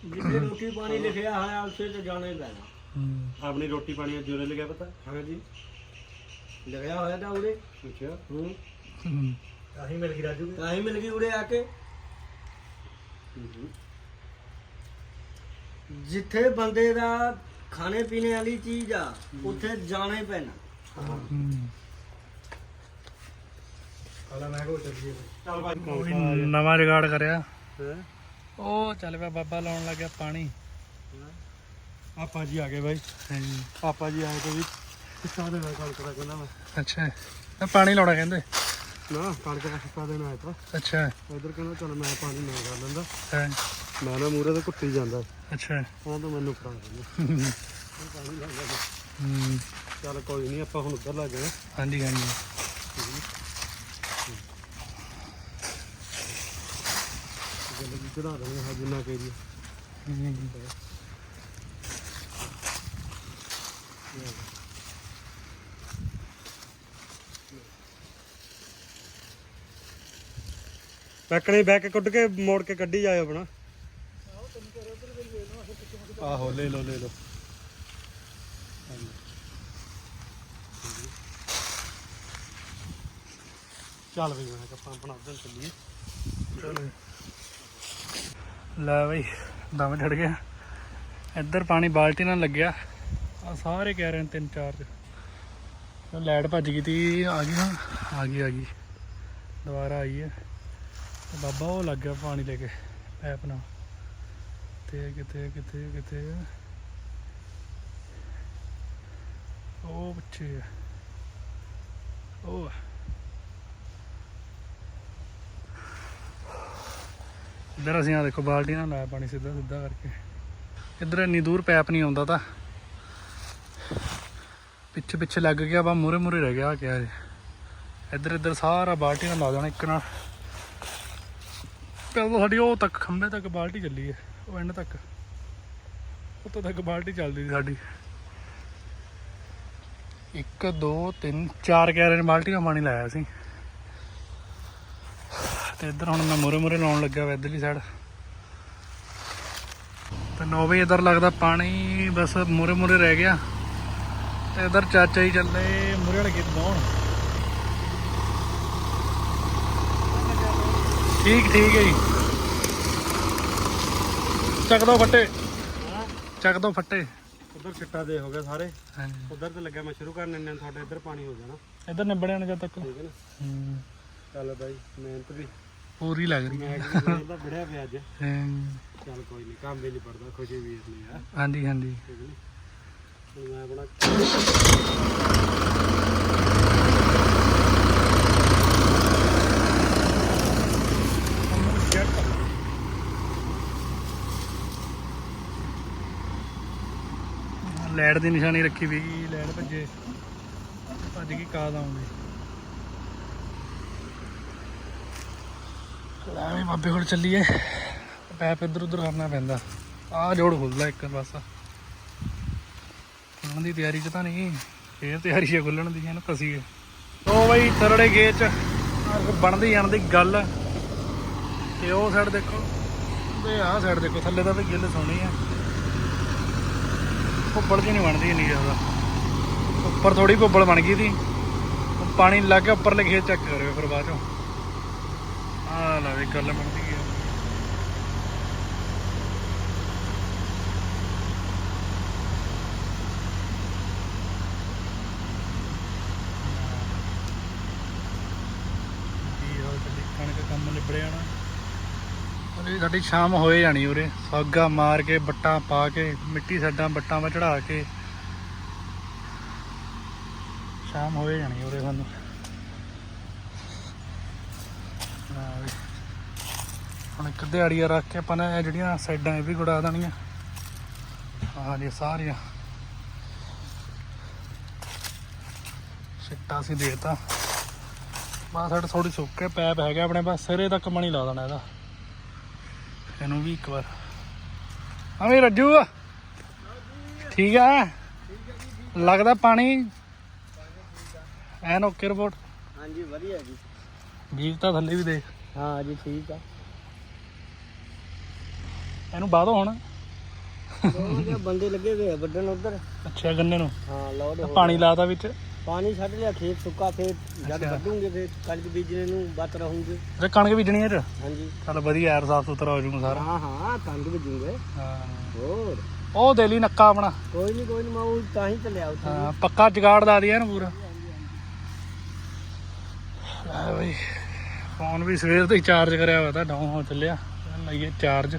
ਜਿੱਥੇ ਰੋਟੀ ਪਾਣੀ ਲਿਖਿਆ ਹੋਇਆ ਉਸੇ ਤੇ ਜਾਣਾ ਹੀ ਪੈਣਾ। ਹਮ, ਆਪਣੀ ਰੋਟੀ ਪਾਣੀ ਜੋਰੇ ਲਿਖਿਆ ਪਤਾ? ਹਾਂ ਜੀ। ਲਿਖਿਆ ਹੋਇਆ ਤਾਂ ਉਰੇ। ਅੱਛਾ। ਹੂੰ। ਆਹੀ ਮਿਲ ਗਈ ਰਾਜੂ। ਤਾਂ ਹੀ ਮਿਲ ਗਈ ਉਰੇ ਆ ਕੇ। ਜਿੱਥੇ ਬੰਦੇ ਦਾ ਖਾਣੇ ਪੀਣੇ ਵਾਲੀ ਚੀਜ਼ ਆ ਉੱਥੇ ਜਾਣਾ ਹੀ ਪੈਣਾ। ਨਵਾਂ ਰਿਕਾਰਡ ਕਰਿਆ। ਉਹ ਚੱਲ ਪਿਆ ਬਾਬਾ ਲਾਉਣ ਲੱਗਿਆ ਪਾਣੀ। ਪਾਪਾ ਜੀ ਆ ਗਏ ਬਾਈ। ਹਾਂਜੀ। ਪਾਪਾ ਜੀ ਆਏ ਤੇ ਵੀ ਸਿੱਕਾ ਦੇਣਾ ਕਣਕ ਦਾ ਕਹਿੰਦਾ ਮੈਂ। ਅੱਛਾ। ਤਾਂ ਪਾਣੀ ਲਾਉਣਾ ਕਹਿੰਦੇ। ਨਾ ਕਣਕ ਦਾ ਸਿੱਕਾ ਦੇਣਾ ਆਇਆ ਤਾਂ। ਅੱਛਾ। ਇਧਰ ਕਹਿੰਦਾ ਚਲ ਮੈਂ ਪਾਣੀ ਨਾ ਕਰ ਲੈਂਦਾ ਹੈ ਮੈਂ ਨਾ ਮੂਰੇ ਤੇ ਕੁੱਟੀ ਜਾਂਦਾ। ਅੱਛਾ। ਉਹ ਤਾਂ ਮੈਨੂੰ ਫੜਾ ਦਿੰਦਾ। ਪਾਣੀ ਚੱਲ ਕੋਈ ਨਹੀਂ ਆਪਾਂ ਹੁਣ ਉੱਧਰ ਲੱਗ ਗਏ। ਹਾਂਜੀ ਹਾਂਜੀ। ਚੜਾ ਦੇਣਾ ਹਾਂ ਜਿੰਨਾ ਕਰੀ ਬੈਕਣੇ ਬੈਕ ਕੁੱਟ ਕੇ ਮੋੜ ਕੇ ਕੱਢੀ ਜਾਏ ਆਪਣਾ। ਆਹੋ, ਲੈ ਲਓ ਲੈ ਲਓ। ਚੱਲ ਵੀ ਮੈਂ ਕਿਹਾ ਆਪਣਾ ਉਧਰ ਚੱਲੀਏ। ਲੈ ਬਈ, ਦਮ ਛੜ ਗਿਆ। ਇੱਧਰ ਪਾਣੀ ਬਾਲਟੀ ਨਾਲ ਲੱਗਿਆ। ਆ ਸਾਰੇ ਕਹਿ ਰਹੇ ਨੇ ਤਿੰਨ ਚਾਰ ਚ। ਲਾਈਟ ਭੱਜ ਗਈ ਤੀ, ਆ ਗਈ ਹਾਂ ਆ ਗਈ ਆ ਗਈ। ਦੁਬਾਰਾ ਆਈ ਹੈ। ਬਾਬਾ ਉਹ ਲੱਗ ਗਿਆ ਪਾਣੀ ਲੈ ਕੇ ਪੈਪ ਨਾਲ। ਤੇ ਕਿਤੇ ਕਿਤੇ ਕਿਤੇ ਉਹ ਬੱਚੇ ਹੈ ਉਹ ਆ। ਇੱਧਰ ਅਸੀਂ ਆ ਦੇਖੋ ਬਾਲਟੀ ਨਾਲ ਲਾਇਆ ਪਾਣੀ ਸਿੱਧਾ ਸਿੱਧਾ ਕਰਕੇ। ਇੱਧਰ ਇੰਨੀ ਦੂਰ ਪੈਪ ਨਹੀਂ ਆਉਂਦਾ ਤਾਂ। ਪਿੱਛੇ ਪਿੱਛੇ ਲੱਗ ਗਿਆ ਬਾ ਮੂਰੇ ਮੂਰੇ ਰਹਿ ਗਿਆ ਕਿਆ ਇਹ। ਇੱਧਰ ਇੱਧਰ ਸਾਰਾ ਬਾਲਟੀ ਨਾਲ ਲਾ ਜਾਣਾ ਇੱਕ ਨਾਲ। ਪਹਿਲਾਂ ਸਾਡੀ ਉਹ ਤੱਕ, ਖੰਭੇ ਤੱਕ ਬਾਲਟੀ ਚੱਲੀ ਹੈ ਉਹ ਐਂਡ ਤੱਕ। ਉੱਤੋਂ ਤੱਕ ਬਾਲਟੀ ਚੱਲਦੀ ਸੀ ਸਾਡੀ। ਇੱਕ, ਦੋ, ਤਿੰਨ, ਚਾਰ ਕੈਰੇ ਬਾਲਟੀਆਂ ਪਾਣੀ ਲਾਇਆ ਸੀ। ਤੇ ਇੱਧਰ ਹੁਣ ਮੈਂ ਮੂਰੇ ਮੂਰੇ ਲਾਉਣ ਲੱਗਾ ਵਾ ਇੱਧਰਲੀ ਸਾਈਡ ਤੇ 9 ਵਜੇ ਇੱਧਰ ਲੱਗਦਾ ਪਾਣੀ, ਬਸ ਮੂਰੇ ਮੂਰੇ ਰਹਿ ਗਿਆ। ਤੇ ਇੱਧਰ ਚਾਚਾ ਹੀ ਚੱਲੇ ਮੂਰੇ ਵਾਲੇ ਖੇਤ ਬਾਉਣ ਠੀਕ ਠੀਕ ਹੈ ਜੀ। ਚੱਕ ਦੋ ਫੱਟੇ। ਚੱਕ ਦੋ ਫੱਟੇ। ਉਧਰ ਚਿੱਟਾ ਦੇ ਹੋ ਗਿਆ ਸਾਰੇ। ਹਾਂਜੀ। ਉਧਰ ਤੇ ਲੱਗਿਆ ਮੈਂ ਸ਼ੁਰੂ ਕਰਨ ਇੰਨੇ ਤੁਹਾਡੇ ਇੱਧਰ ਪਾਣੀ ਹੋ ਜਾਣਾ। ਇੱਧਰ ਨਿਬੜਿਆ ਨਾ ਜਦ ਤੱਕ। ਠੀਕ ਹੈ ਨਾ? ਹੂੰ, ਚੱਲ ਬਾਈ ਮਿਹਨਤ ਵੀ। ਪੂਰੀ ਲੱਗ ਰਹੀ ਮੈਂ ਹੈ ਮਿਹਨਤ ਬੜਿਆ ਪਿਆ ਅੱਜ। ਹੂੰ, ਚੱਲ ਕੋਈ ਨਹੀਂ ਕੰਮ ਵੀ ਨਹੀਂ ਪੜਦਾ ਖੁਸ਼ੀ ਵੀ ਇਸਨੇ ਆ। ਹਾਂਜੀ ਹਾਂਜੀ। ਮੈਂ ਆਪਣਾ ਲੈਟ ਦੀ ਨਿਸ਼ਾਨੀ ਰੱਖੀ ਵੀ ਲੈਟ ਭੱਜੇ। ਭੱਜ ਗਈ ਕਾਦ ਆਉਂਦੀ। ਲੈ ਬਾਬੇ ਕੋਲ ਚੱਲੀਏ। ਪੈਪ ਇੱਧਰ ਉੱਧਰ ਕਰਨਾ ਪੈਂਦਾ। ਆਹ ਜੋੜ ਖੁੱਲਦਾ ਇੱਕ ਪਾਸਾ। ਖੁੱਲਣ ਦੀ ਤਿਆਰੀ ਚ ਤਾਂ ਨਹੀਂ। ਫੇਰ ਤਿਆਰੀ ਹੈ ਖੁੱਲਣ ਦੀ, ਇਹਨੂੰ ਕਸੀਏ। ਉਹ ਬਈ, ਤਰੜੇ ਗੇਟ ਚ। ਆਹ ਬਣਦੀ ਜਾਂਦੀ ਗੱਲ। ਤੇ ਉਹ ਸਾਈਡ ਦੇਖੋ। ਤੇ ਆਹ ਸਾਈਡ ਦੇਖੋ, ਥੱਲੇ ਤਾਂ ਵੀ ਗਿੱਲ ਸੋਹਣੀ ਆ। ਭੁੱਬਲ ਜੀ ਨਹੀਂ ਬਣਦੀ ਇੰਨੀ ਜ਼ਿਆਦਾ। ਉੱਪਰ ਥੋੜੀ ਭੁੱਬਲ ਬਣ ਗਈ ਸੀ ਪਾਣੀ ਲੱਗ ਗਿਆ, ਉੱਪਰਲੇ ਖੇਤ ਚੈੱਕ ਕਰਿਓ ਫਿਰ ਬਾਅਦ ਚੋਂ। ਆ ਲੈ ਗੱਲ ਬਣਦੀ ਹੈ ਜੀ ਹੋ ਚੱਲੀ ਕਣਕ ਕੰਮ ਲਿਬੜਿਆ ਨਾ ਅਰੇ ਸਾਡੀ ਸ਼ਾਮ ਹੋਏ ਜਾਣੀ ਉਰੇ। ਸਾਗਾ ਮਾਰ ਕੇ, ਬੱਟਾਂ ਪਾ ਕੇ, ਮਿੱਟੀ ਸੱਡਾਂ, ਬੱਟਾਂ 'ਤੇ ਚੜਾ ਕੇ। ਸ਼ਾਮ ਹੋਏ ਜਾਣੀ ਉਰੇ ਸਾਨੂੰ। ਹੁਣ ਇੱਕ ਦਿਹਾੜੀਆ ਰੱਖ ਕੇ ਆਪਾਂ ਨੇ ਇਹ ਜਿਹੜੀਆਂ ਸਾਈਡਾਂ ਇਹ ਵੀ ਗੁੜਾ ਦੇਣੀਆਂ। ਆਹ ਜੀ ਸਾਰੀਆਂ। ਸਿੱਟਾ ਸੀ ਦੇਤਾ। ਬਸ ਸਾਡਾ ਥੋੜੀ ਸੁੱਕੇ ਪੈਪ ਹੈਗਾ ਆਪਣੇ ਪਾਸ ਸਿਰੇ ਤੱਕ ਮਣੀ ਲਾ ਦੇਣਾ ਇਹਦਾ। ਇਹਨੂੰ ਵੀ ਇੱਕ ਵਾਰ। ਹਾਂ ਵੀ ਰੱਜੂ। ਠੀਕ ਆ। ਲੱਗਦਾ ਪਾਣੀ। ਐਨ ਓਕੇ ਰਿਪੋਰਟ ਹਾਂਜੀ ਵਧੀਆ ਜੀ। ਬੀਜ ਤਾਂ ਥੱਲੇ ਵੀ ਦੇਖ। ਹਾਂ ਜੀ ਠੀਕ ਆ। ਇਹਨੂੰ ਬਾਦੋ ਹੁਣ। ਬੰਦੇ ਲੱਗੇ ਹੋਏ ਆ ਵੱਢਣ ਉਧਰ। ਅੱਛਾ ਗੰਨੇ ਨੂੰ। ਹਾਂ ਲੋਡ ਪਾਣੀ ਲਾਤਾ ਵਿੱਚ। ਪਾਣੀ ਛੱਡ ਲਿਆ ਖੇਤ ਸੁੱਕਾ ਫੇਰ ਜਦ ਅੱਛਾ। ਵੱਢੂਗੇ ਫੇਰ ਕਣਕ ਬੀਜਣੇ ਨੂੰ ਬਤ ਰਹੂਗੇ। ਤੇ ਕਣਕ ਬੀਜਣੀ ਇਹ ਚ ਹਾਂਜੀ। ਚੱਲ ਵਧੀਆ ਯਾਰ ਸਾਫ਼ ਸੁਥਰਾ ਹੋ ਜੂਗਾ ਸਾਰਾ। ਹਾਂ ਹਾਂ ਕਣਕ ਬੀਜੂਗੇ। ਹਾਂ। ਹੋਰ? ਉਹ ਦੇ ਲਈ ਨੱਕਾ ਆਪਣਾ। ਕੋਈ ਨਹੀਂ ਕੋਈ ਨਹੀਂ ਮੈਂ ਉਹ ਤਾਂ ਹੀ ਚੱਲਿਆ ਉੱਥੇ। ਹਾਂ ਪੱਕਾ ਜਗਾੜ ਲਾ ਦਿਆ ਨਾ ਪੂਰਾ। ਲੈ ਬਈ ਫੋਨ ਵੀ ਸਵੇਰ ਤੋਂ ਹੀ ਚਾਰਜ ਕਰਿਆ ਹੋਇਆ ਤਾਂ ਡਾਊਨ ਹੋ ਚੱਲਿਆ। ਲਈਏ ਚਾਰਜ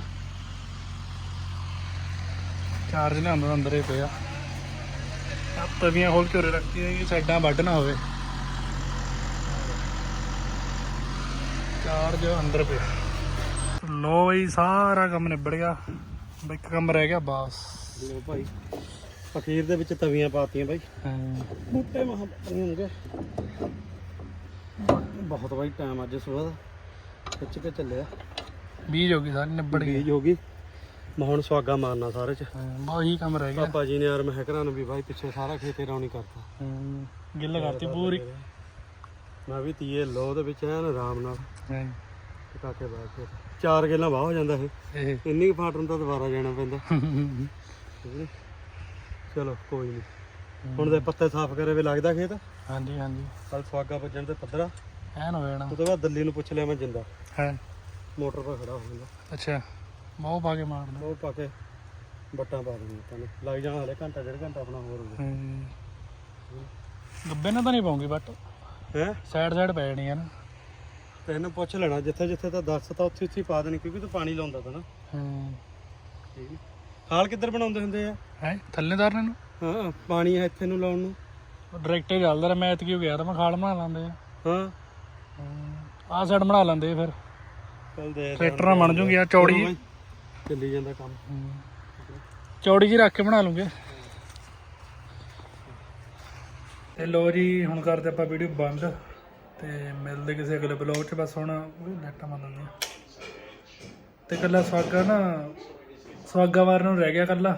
ਚਾਰਜ ਲਿਆਂਦਾ ਅੰਦਰ ਹੀ ਪਿਆ। ਆ ਤਵੀਆਂ ਖੋਲ ਕੇ ਉਰੇ ਸਾਈਡਾਂ ਵੱਢ ਨਾ ਹੋਵੇ। ਚਾਰਜ ਅੰਦਰ ਪਿਆ। ਲੋ ਬਈ ਸਾਰਾ ਕੰਮ ਨਿਬੜ ਗਿਆ। ਇੱਕ ਕੰਮ ਰਹਿ ਗਿਆ ਬਸ। ਲੋ ਭਾਈ ਅਖੀਰ ਦੇ ਵਿੱਚ ਤਵੀਆਂ ਪਾਤੀਆਂ ਬਾਈ। ਹਾਂ। ਬੂਟੇ ਮਹਾਂ ਪੱਤੀਆਂ ਹੋਣਗੇ। ਬਹੁਤ ਬਾਈ ਟਾਈਮ ਅੱਜ ਸਵੇਰ ਦਾ। ਖਿੱਚ ਕੇ ਚੱਲਿਆ। ਬੀਜ ਹੋ ਗਈ ਸਾਰੀ ਨਿਬੜ ਗਈ। ਬੀਜ ਹੋ ਗਈ। ਮੈਂ ਹੁਣ ਸਵਾਗਾ ਮਾਰਨਾ ਸਾਰੇ ਚ। ਹਾਂ, ਬਹੁਤ ਹੀ ਕੰਮ ਰਹਿ ਗਿਆ। ਪਾਪਾ ਜੀ ਨੇ ਯਾਰ ਮਹਿਕਰਾਂ ਨੂੰ ਵੀ ਬਾਈ ਪਿੱਛੇ ਸਾਰਾ ਖੇਤੇ ਰੌਣੀ ਕਰਤਾ। ਹਮ, ਗਿੱਲ ਕਰਤੀ ਪੂਰੀ। ਮੈਂ ਵੀ ਤੀਏ ਲੋ ਦੇ ਵਿੱਚ ਐਨ ਆਰਾਮ ਨਾਲ। ਹਾਂ, ਟਿਕਾ ਕੇ ਬਾਅਦ ਫਿਰ ਚਾਰ ਗੇਲਾਂ ਵਾਹ ਹੋ ਜਾਂਦਾ ਇਹ। ਇਹ। ਇੰਨੀ ਕੁ ਫਾਟ ਨੂੰ ਤਾਂ ਦੁਬਾਰਾ ਜਾਣਾ ਪੈਂਦਾ। ਠੀਕ ਨੀ? ਚਲੋ ਕੋਈ ਨਹੀਂ ਹੁਣ ਦੇ ਪੱਤੇ ਸਾਫ਼ ਕਰੇ ਵੀ ਲੱਗਦਾ ਖੇਤ? ਹਾਂਜੀ ਹਾਂਜੀ। ਕੱਲ ਸਵਾਗਾ ਵੱਜਣ ਤੇ ਪੱਧਰਾ। ਐਨ ਹੋ ਜਾਣਾ। ਉਹ ਤੋਂ ਬਾਅਦ ਦਿੱਲੀ ਨੂੰ ਪੁੱਛ ਲਿਆ ਮੈਂ ਜਿੰਦਾ। ਹੈ। ਮੋਟਰ 'ਤੇ ਖੜਾ ਹੋ ਜਾਂਦਾ। ਅੱਛਾ। ਬਹੁਤ ਪਾ ਕੇ ਮਾਰਦਾ ਉਹ ਪਾ ਕੇ ਬੱਟਾਂ ਪਾ ਦੇਣੀ ਤੁਹਾਨੂੰ ਲੱਗ ਜਾਣਾ ਹਲੇ ਘੰਟਾ ਡੇਢ ਘੰਟਾ ਆਪਣਾ ਹੋਰ ਹੋ ਹਮ। ਗੱਬੇ ਨਾਲ ਤਾਂ ਨਹੀਂ ਪਾਉਂਗੀ ਬਟ ਹੈ? ਸਾਈਡ ਸਾਈਡ ਪੈ ਜਾਣੀ ਹੈ ਨਾ। ਤੈਨੂੰ ਪੁੱਛ ਲੈਣਾ ਜਿੱਥੇ ਜਿੱਥੇ ਤਾਂ ਦੱਸ ਤਾਂ ਉੱਥੇ ਉੱਥੇ ਹੀ ਪਾ ਦੇਣੀ ਕਿਉਂਕਿ ਤੂੰ ਪਾਣੀ ਲਾਉਂਦਾ ਤਾਂ ਨਾ। ਹਮ। ਠੀਕ ਨੀ? ਖਾਲ ਕਿੱਧਰ ਬਣਾਉਂਦੇ ਹੁੰਦੇ ਆ? ਹੈ? ਥੱਲੇ ਧਰਨੇ ਨੂੰ? ਹਾਂ ਪਾਣੀ ਹੈ ਇੱਥੇ ਨੂੰ ਲਾਉਣ ਨੂੰ। ਡਾਇਰੈਕਟ ਹੀ ਚੱਲਦਾ ਰਿਹਾ ਮੈਂ ਇਤਕੀ ਗਿਆ ਤਾਂ ਮੈਂ ਖਾਲ ਬਣਾ ਲੈਂਦੇ ਆ। ਹਾਂ। ਆਹ ਸਾਈਡ ਬਣਾ ਲੈਂਦੇ ਆ ਫਿਰ। ਚੱਲ ਦੇ ਟਰੈਕਟਰ ਨਾਲ ਬਣ ਜੂਗੀ ਆ ਚੌੜੀ ਚੱਲੀ ਜਾਂਦਾ ਕੰਮ। ਚੌੜੀ ਜੀ ਰੱਖ ਕੇ ਬਣਾ ਲੂੰਗੇ। ਤੇ ਲੋ ਜੀ ਹੁਣ ਕਰਦੇ ਆਪਾਂ ਵੀਡੀਓ ਬੰਦ। ਤੇ ਮਿਲਦੇ ਕਿਸੇ ਅਗਲੇ ਬਲੌਗ 'ਚ ਬਸ ਹੁਣ ਲੈਟਾਂ ਮੰਨ ਲੈਂਦੇ ਤੇ ਕੱਲਾ ਸਵਾਗਾ ਨਾ ਸਵਾਗਾ ਵਾਰ ਨੂੰ ਰਹਿ ਗਿਆ ਕੱਲਾ।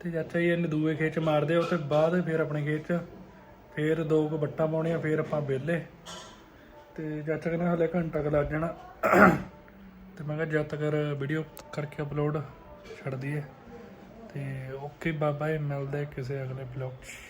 ਤੇ ਚਾਚਾ ਜੀ ਇਹਨੇ ਦੂਏ ਖੇਤ 'ਚ ਮਾਰਦੇ ਉਹ ਤੇ ਬਾਅਦ ਫਿਰ ਆਪਣੇ ਖੇਤ 'ਚ। ਫਿਰ ਦੋ ਕੁ ਬੱਟਾਂ ਪਾਉਣੀਆਂ ਫਿਰ ਆਪਾਂ ਵਿਹਲੇ। ਤੇ ਤੱਕ ਨਾ ਹਲੇ ਘੰਟਾ ਕੁ ਲੱਗ ਜਾਣਾ। ਤੇ ਮੈਂ ਕਿਹਾ ਜਦ ਤੱਕ ਵੀਡੀਓ ਕਰਕੇ ਅਪਲੋਡ ਛੱਡ ਦਈਏ ਤੇ ਓਕੇ ਬਾਬਾ ਇਹ ਮਿਲਦੇ ਕਿਸੇ ਅਗਲੇ ਬਲੌਗ 'ਚ।